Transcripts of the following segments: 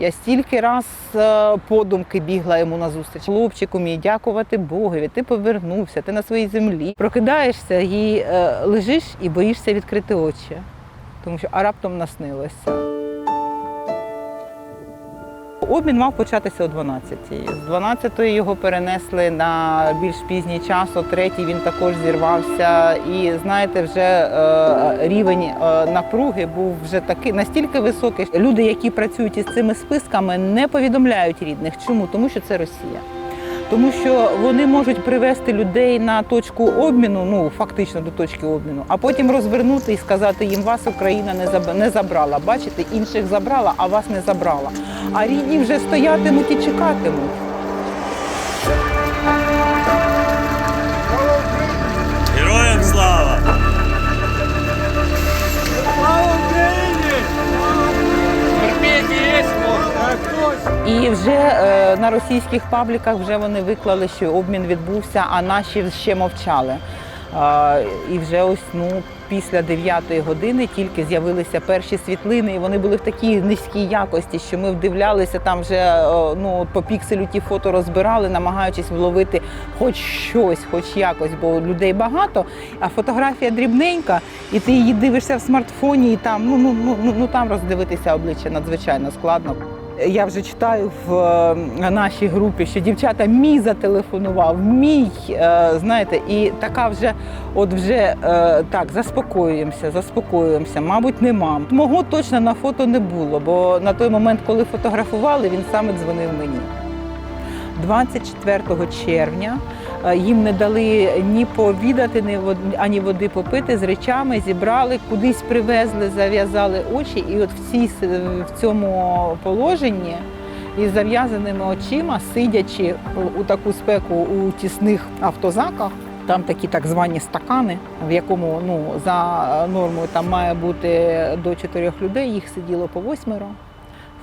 Я стільки раз е, подумки бігла йому на зустріч. Хлопчику мій, дякувати Богові. Ти повернувся, ти на своїй землі. Прокидаєшся і е, лежиш і боїшся відкрити очі, тому що а раптом наснилося. Обмін мав початися о 12-й. З 12-ї його перенесли на більш пізній час, о 3-й він також зірвався. І знаєте, вже е, рівень е, напруги був вже такий настільки високий. Люди, які працюють із цими списками, не повідомляють рідних. Чому? Тому що це Росія. Тому що вони можуть привести людей на точку обміну, ну фактично до точки обміну, а потім розвернути і сказати їм, вас Україна не заб- не забрала. Бачите, інших забрала, а вас не забрала. А рідні вже стоятимуть і чекатимуть. І вже е, на російських пабліках вже вони виклали, що обмін відбувся, а наші ще мовчали. І вже ось ну після 9 години тільки з'явилися перші світлини, і вони були в такій низькій якості, що ми вдивлялися там вже ну по пікселю ті фото розбирали, намагаючись вловити хоч щось, хоч якось, бо людей багато, а фотографія дрібненька, і ти її дивишся в смартфоні, і там ну ну ну ну, ну там роздивитися обличчя надзвичайно складно. Я вже читаю в е, нашій групі, що дівчата мій зателефонував, мій, е, знаєте, і така вже, от вже е, так, заспокоюємося, заспокоюємося. Мабуть, нема. Мого точно на фото не було, бо на той момент, коли фотографували, він саме дзвонив мені. 24 червня е, їм не дали ні пообідати, ні ані води попити з речами, зібрали, кудись привезли, зав'язали очі. І от в, цій, в цьому положенні із зав'язаними очима, сидячи у таку спеку у тісних автозаках, там такі так звані стакани, в якому ну, за нормою там має бути до чотирьох людей, їх сиділо по восьмеро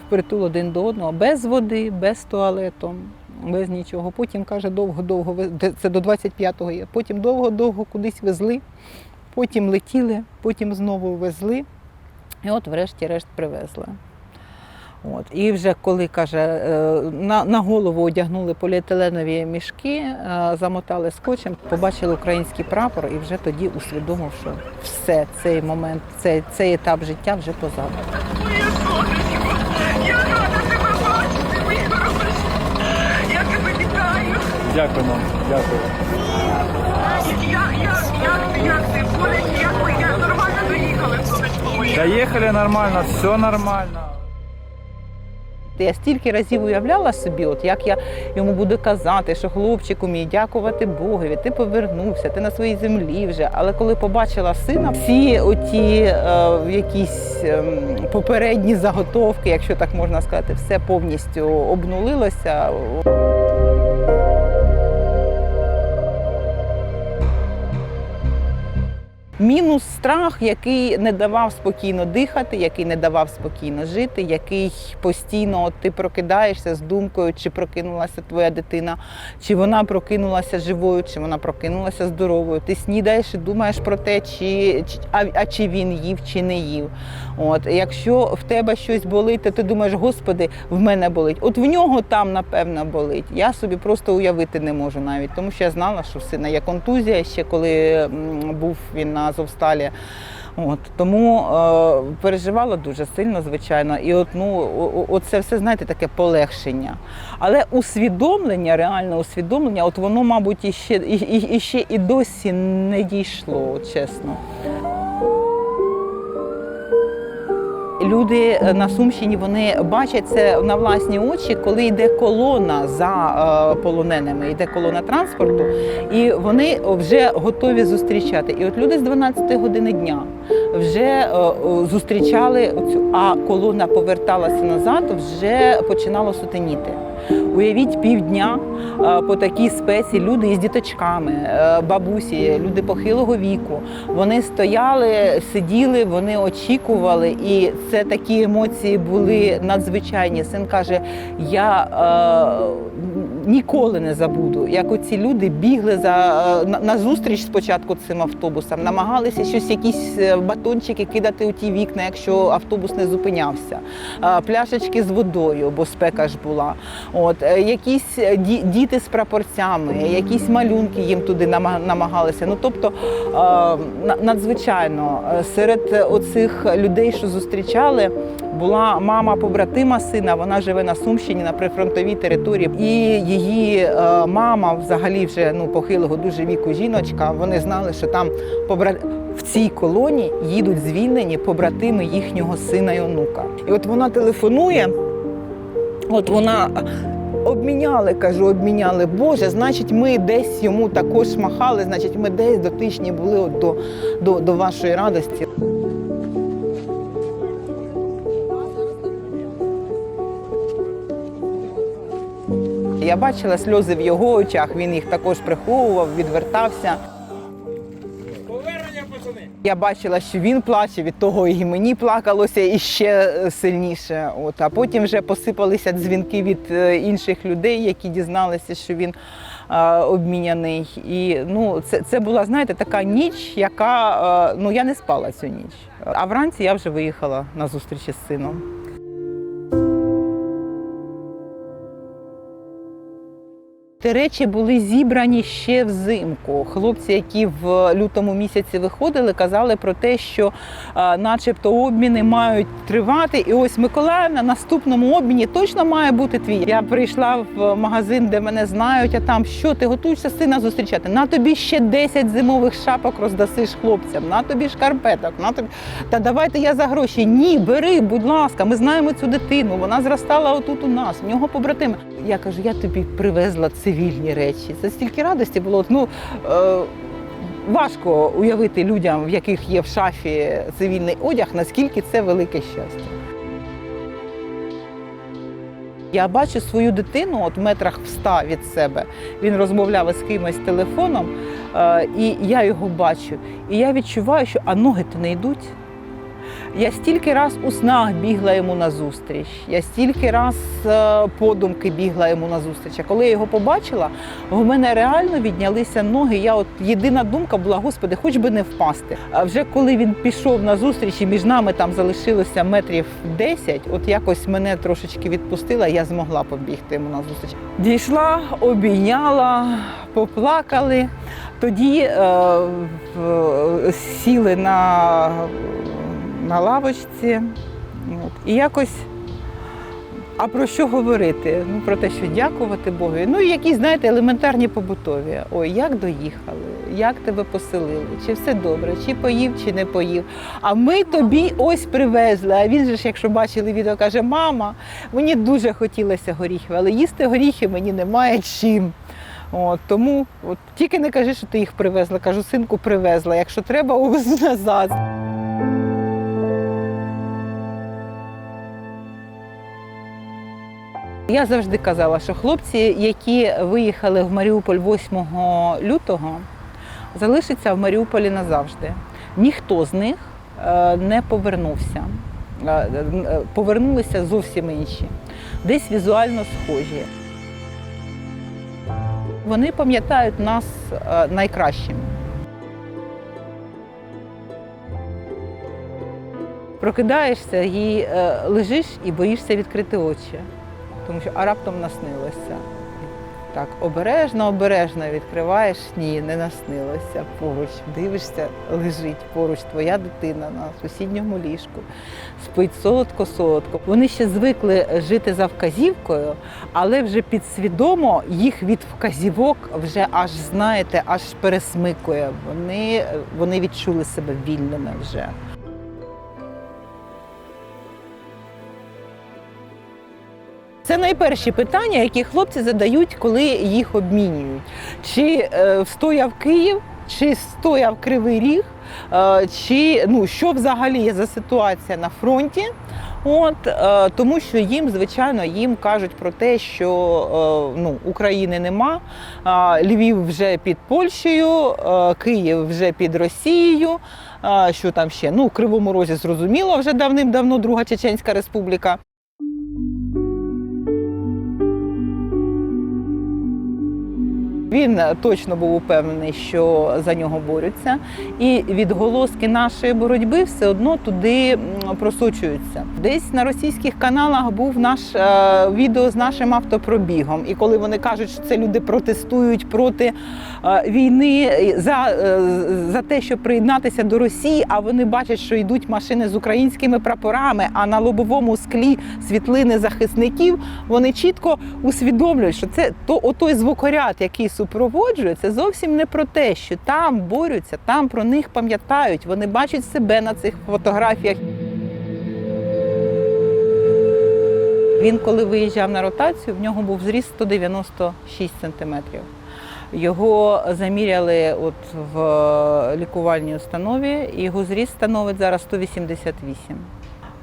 впритул один до одного, без води, без туалету, без нічого. Потім каже, довго-довго це до 25-го є. Потім довго-довго кудись везли, потім летіли, потім знову везли. І от, врешті-решт, привезли. От. І вже коли каже, е, на, на голову одягнули поліетиленові мішки, е, замотали скотчем, побачили український прапор і вже тоді усвідомив, що все, цей момент, цей, цей етап життя вже позаду. Моє сонечко, я рада тебе бачити, мій хороший. Я тебе вітаю. Дякую. Як, як, як як ти? Як ви, нормально доїхали, сонечко моє. Доехали нормально, все нормально. Я стільки разів уявляла собі, от як я йому буду казати, що хлопчику мій, дякувати Богові, ти повернувся, ти на своїй землі вже. Але коли побачила сина, всі оті е, якісь ем, попередні заготовки, якщо так можна сказати, все повністю обнулилося. Мінус страх, який не давав спокійно дихати, який не давав спокійно жити, який постійно от ти прокидаєшся з думкою, чи прокинулася твоя дитина, чи вона прокинулася живою, чи вона прокинулася здоровою. Ти снідаєш і думаєш про те, чи, чи а, а чи він їв, чи не їв. От якщо в тебе щось болить, то ти думаєш, господи, в мене болить. От в нього там напевно болить. Я собі просто уявити не можу навіть, тому що я знала, що в сина є контузія ще коли був він на Азовсталі. От тому е, переживала дуже сильно, звичайно, і от ну оце все знаєте таке полегшення. Але усвідомлення, реальне усвідомлення, от воно, мабуть, іще і, і, і ще і досі не дійшло, чесно. Люди е, на Сумщині вони бачать це на власні очі, коли йде колона за е, полоненими, йде колона транспорту, і вони вже готові зустрічати. І от люди з 12 години дня вже е, зустрічали цю, а колона поверталася назад, вже починало сутеніти. Уявіть півдня е, по такій спеці люди із діточками, е, бабусі, люди похилого віку. Вони стояли, сиділи, вони очікували, і це такі емоції були надзвичайні. Син каже: я е, ніколи не забуду, як оці люди бігли за е, на, на зустріч спочатку цим автобусам, намагалися щось, якісь е, батончики кидати у ті вікна, якщо автобус не зупинявся, Е, пляшечки з водою, бо спека ж була. От якісь ді- діти з прапорцями, якісь малюнки їм туди нама- намагалися. Ну тобто на- надзвичайно серед оцих людей, що зустрічали, була мама побратима сина. Вона живе на Сумщині на прифронтовій території. І її е, мама, взагалі, вже ну похилого дуже віку жіночка. Вони знали, що там побра... в цій колоні їдуть звільнені побратими їхнього сина і онука. І от вона телефонує. От вона обміняли, кажу, обміняли. Боже, значить, ми десь йому також махали, значить, ми десь дотичні були от до, до, до вашої радості. Я бачила сльози в його очах, він їх також приховував, відвертався. Я бачила, що він плаче, від того і мені плакалося і ще е, сильніше. От, а потім вже посипалися дзвінки від е, інших людей, які дізналися, що він е, обміняний. І ну, це, це була, знаєте, така ніч, яка ну я не спала цю ніч. А вранці я вже виїхала на зустріч із сином. Ті речі були зібрані ще взимку. Хлопці, які в лютому місяці виходили, казали про те, що начебто обміни мають тривати. І ось Миколаїв на наступному обміні точно має бути твій. Я прийшла в магазин, де мене знають, а там що ти готуєшся сина зустрічати? На тобі ще 10 зимових шапок роздасиш хлопцям, на тобі шкарпеток, на тобі. Та давайте я за гроші. Ні, бери, будь ласка, ми знаємо цю дитину. Вона зростала отут у нас, в нього побратими. Я кажу, я тобі привезла цивільні речі. Це стільки радості було. Ну е, важко уявити людям, в яких є в шафі цивільний одяг, наскільки це велике щастя. Я бачу свою дитину от метрах в ста від себе. Він розмовляв із кимось телефоном, е, і я його бачу. І я відчуваю, що а ноги то не йдуть. Я стільки раз у снах бігла йому назустріч, я стільки раз е, подумки бігла йому назустріч. А коли я його побачила, в мене реально віднялися ноги. Я от єдина думка була, господи, хоч би не впасти. А вже коли він пішов на зустріч, і між нами там залишилося метрів 10, от якось мене трошечки відпустила, я змогла побігти йому назустріч. Дійшла, обійняла, поплакали. Тоді е, в- сіли на на лавочці. От. І якось. А про що говорити? Ну, про те, що дякувати Богу. Ну, якісь, знаєте, елементарні побутові. Ой, як доїхали, як тебе поселили, чи все добре, чи поїв, чи не поїв. А ми тобі ось привезли. А він же ж, якщо бачили відео, каже: Мама, мені дуже хотілося горіхів, але їсти горіхи мені немає чим. От, тому от, тільки не кажи, що ти їх привезла. Кажу, синку, привезла. Якщо треба, увезу назад. Я завжди казала, що хлопці, які виїхали в Маріуполь 8 лютого, залишаться в Маріуполі назавжди. Ніхто з них е, не повернувся. Е, е, Повернулися зовсім інші, десь візуально схожі. Вони пам'ятають нас найкращими. Прокидаєшся і лежиш і боїшся відкрити очі, тому що а раптом наснилося. Так, обережно, обережно відкриваєш, ні, не наснилося. Поруч дивишся, лежить поруч твоя дитина на сусідньому ліжку, спить солодко-солодко. Вони ще звикли жити за вказівкою, але вже підсвідомо їх від вказівок вже аж знаєте, аж пересмикує. Вони, вони відчули себе вільними вже. Це найперші питання, які хлопці задають, коли їх обмінюють. Чи е, встояв Київ, чи стояв Кривий Ріг, е, чи ну, що взагалі є за ситуація на фронті. От, е, тому що їм, звичайно, їм кажуть про те, що ну, України нема, Львів вже під Польщею, Київ вже під Росією. що там ще? Ну, у Кривому Розі зрозуміло, вже давним-давно Друга Чеченська Республіка. Він точно був упевнений, що за нього борються, і відголоски нашої боротьби все одно туди просочуються. Десь на російських каналах був наш е, відео з нашим автопробігом. І коли вони кажуть, що це люди протестують проти е, війни за, е, за те, щоб приєднатися до Росії, а вони бачать, що йдуть машини з українськими прапорами, а на лобовому склі світлини захисників, вони чітко усвідомлюють, що це то отой звукоряд, який супроводжує, це зовсім не про те, що там борються, там про них пам'ятають. Вони бачать себе на цих фотографіях. Він, коли виїжджав на ротацію, в нього був зріст 196 сантиметрів. Його заміряли от в лікувальній установі, і його зріст становить зараз 188.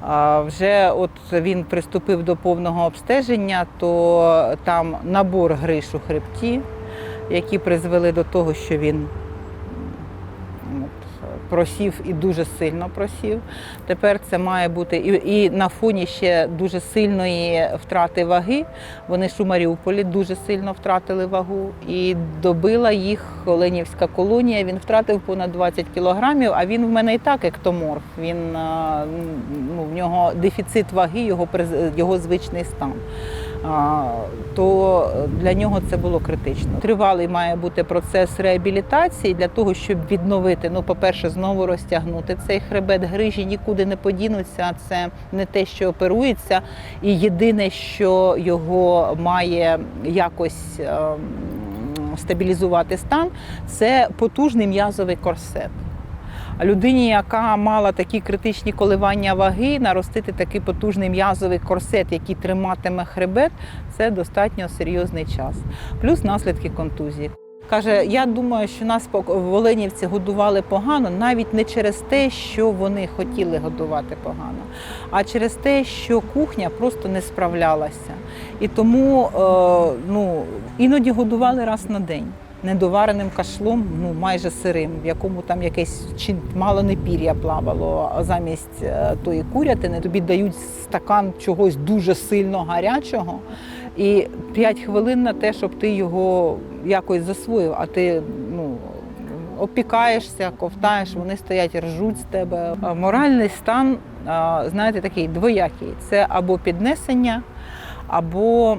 А вже от він приступив до повного обстеження, то там набор гриш у хребті, які призвели до того, що він просів і дуже сильно просів. Тепер це має бути і, і на фоні ще дуже сильної втрати ваги. Вони ж у Маріуполі дуже сильно втратили вагу. І добила їх Оленівська колонія. Він втратив понад 20 кілограмів, а він в мене і так ектоморф. Він ну, в нього дефіцит ваги, його його звичний стан. То для нього це було критично. Тривалий має бути процес реабілітації для того, щоб відновити. Ну, по-перше, знову розтягнути цей хребет. Грижі нікуди не подінуться. Це не те, що оперується. І єдине, що його має якось ем, стабілізувати стан, це потужний м'язовий корсет. Людині, яка мала такі критичні коливання ваги, наростити такий потужний м'язовий корсет, який триматиме хребет, це достатньо серйозний час. Плюс наслідки контузії. Каже, я думаю, що нас Оленівці годували погано навіть не через те, що вони хотіли годувати погано, а через те, що кухня просто не справлялася. І тому е, ну, іноді годували раз на день. Недовареним кашлом, ну майже сирим, в якому там якесь чи мало не пір'я плавало, замість е, тої курятини тобі дають стакан чогось дуже сильно гарячого, і 5 хвилин на те, щоб ти його якось засвоїв, а ти ну. Опікаєшся, ковтаєш, вони стоять, ржуть з тебе. Моральний стан, знаєте, такий двоякий. Це або піднесення, або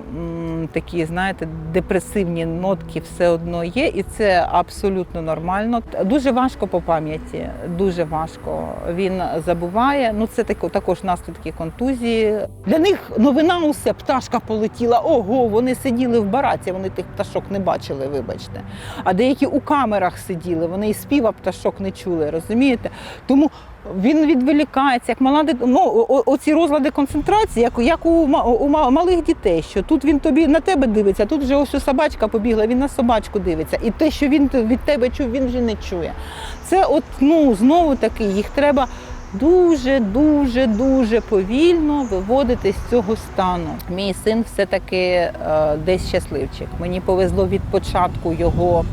такі, знаєте, депресивні нотки все одно є, і це абсолютно нормально. Дуже важко по пам'яті, дуже важко. Він забуває. Ну це тако- також наслідки контузії. Для них новина усе, пташка полетіла. Ого, вони сиділи в бараці, вони тих пташок не бачили, вибачте. А деякі у камерах сиділи, вони і співа пташок не чули, розумієте? Тому він відволікається, як мала ну, оці розлади концентрації, як, як у, у малих дітей, що тут він тобі на тебе дивиться, тут вже ось собачка побігла, він на собачку дивиться. І те, що він від тебе чув, він вже не чує. Це от ну знову таки, їх треба. Дуже, дуже, повільно виводити з цього стану. Мій син все-таки е, десь щасливчик. Мені повезло від початку його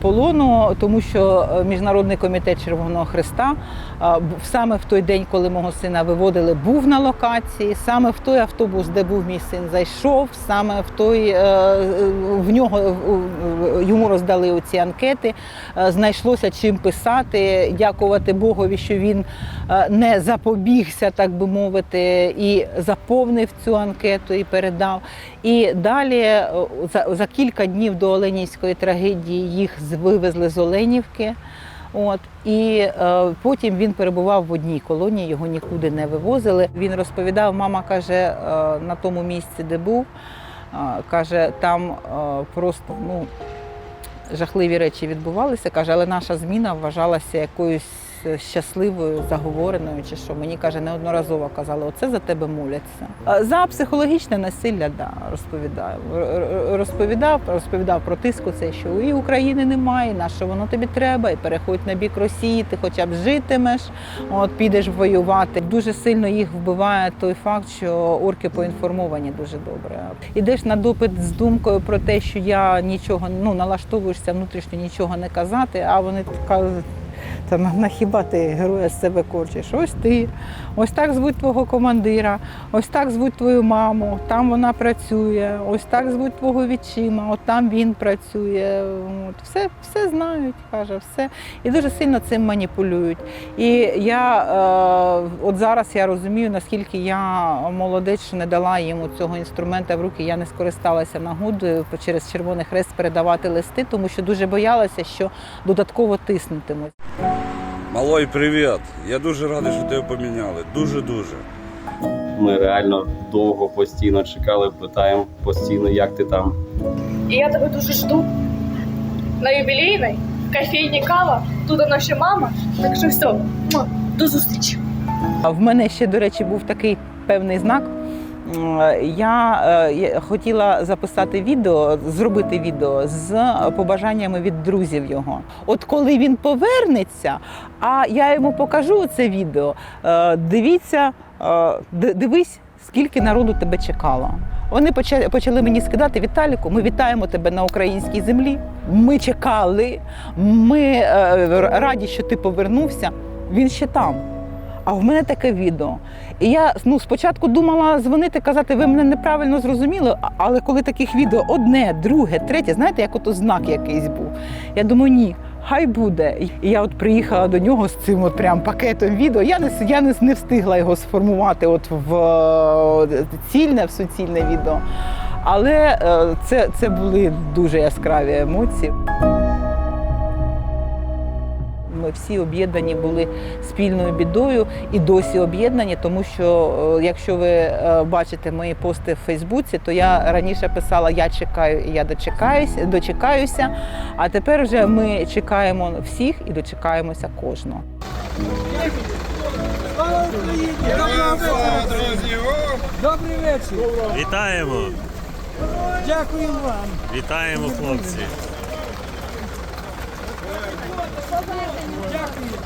полону, тому що е, Міжнародний комітет Червоного Христа саме в той день, коли мого сина виводили, був на локації, саме в той автобус, де був мій син, зайшов, саме в той е, е, в нього йому роздали оці анкети. Знайшлося чим писати. Дякувати Богові, що він не запобігся, так би мовити, і заповнив цю анкету і передав. І далі, за кілька днів до Оленівської трагедії, їх вивезли з Оленівки. От і е, потім він перебував в одній колонії, його нікуди не вивозили. Він розповідав, мама каже, е, на тому місці, де був, е, каже, там е, просто ну, жахливі речі відбувалися. каже, але наша зміна вважалася якоюсь щасливою, заговореною, чи що мені каже, неодноразово казали, оце за тебе моляться. За психологічне насилля, да, розповідав. Р- р- Розповідав, розповідав про тиску це, що і України немає, і на що воно тобі треба, і переходь на бік Росії, ти хоча б житимеш, от підеш воювати. Дуже сильно їх вбиває той факт, що орки поінформовані дуже добре. Ідеш на допит з думкою про те, що я нічого ну налаштовуєшся внутрішньо нічого не казати, а вони кажуть, Там на хіба ти героя з себе корчиш? Ось ти, ось так звуть твого командира, ось так звуть твою маму, там вона працює, ось так звуть твого відчима, от там він працює. От, все, все знають, каже, все. І дуже сильно цим маніпулюють. І я е, от зараз я розумію, наскільки я молодець, не дала йому цього інструмента в руки. Я не скористалася нагодою через Червоний Хрест передавати листи, тому що дуже боялася, що додатково тиснутимуть. Малой, привіт! Я дуже радий, що тебе поміняли. Дуже-дуже. Ми реально довго постійно чекали, питаємо постійно, як ти там. І я тебе дуже жду. На юбілейній, в кофейні кава, тут наша мама. Так що все, до зустрічі. А в мене ще, до речі, був такий певний знак. М, Я, е, хотіла записати відео, зробити відео з побажаннями від друзів його. От коли він повернеться, а я йому покажу це відео. е, Дивіться, е, дивись, скільки народу тебе чекало. Вони почали, мені скидати Віталіку. Ми вітаємо тебе на українській землі. Ми чекали. Ми е, раді, що ти повернувся. Він ще там. А в мене таке відео. І я ну, спочатку думала дзвонити, казати, ви мене неправильно зрозуміли. Але коли таких відео одне, друге, третє, знаєте, як ото знак якийсь був. Я думаю, ні, хай буде. І я от приїхала до нього з цим от прям пакетом відео. Я не, я не, не встигла його сформувати от в е, цільне, в суцільне відео. Але е, це, це були дуже яскраві емоції. Ми всі об'єднані були спільною бідою і досі об'єднані, тому що е, якщо ви е, бачите мої пости в Фейсбуці, то я раніше писала Я чекаю і я дочекаюся, дочекаюся. А тепер вже ми чекаємо всіх і дочекаємося кожного. Добрий вечір. Вітаємо! Дякую вам. Вітаємо, хлопці! Дякую.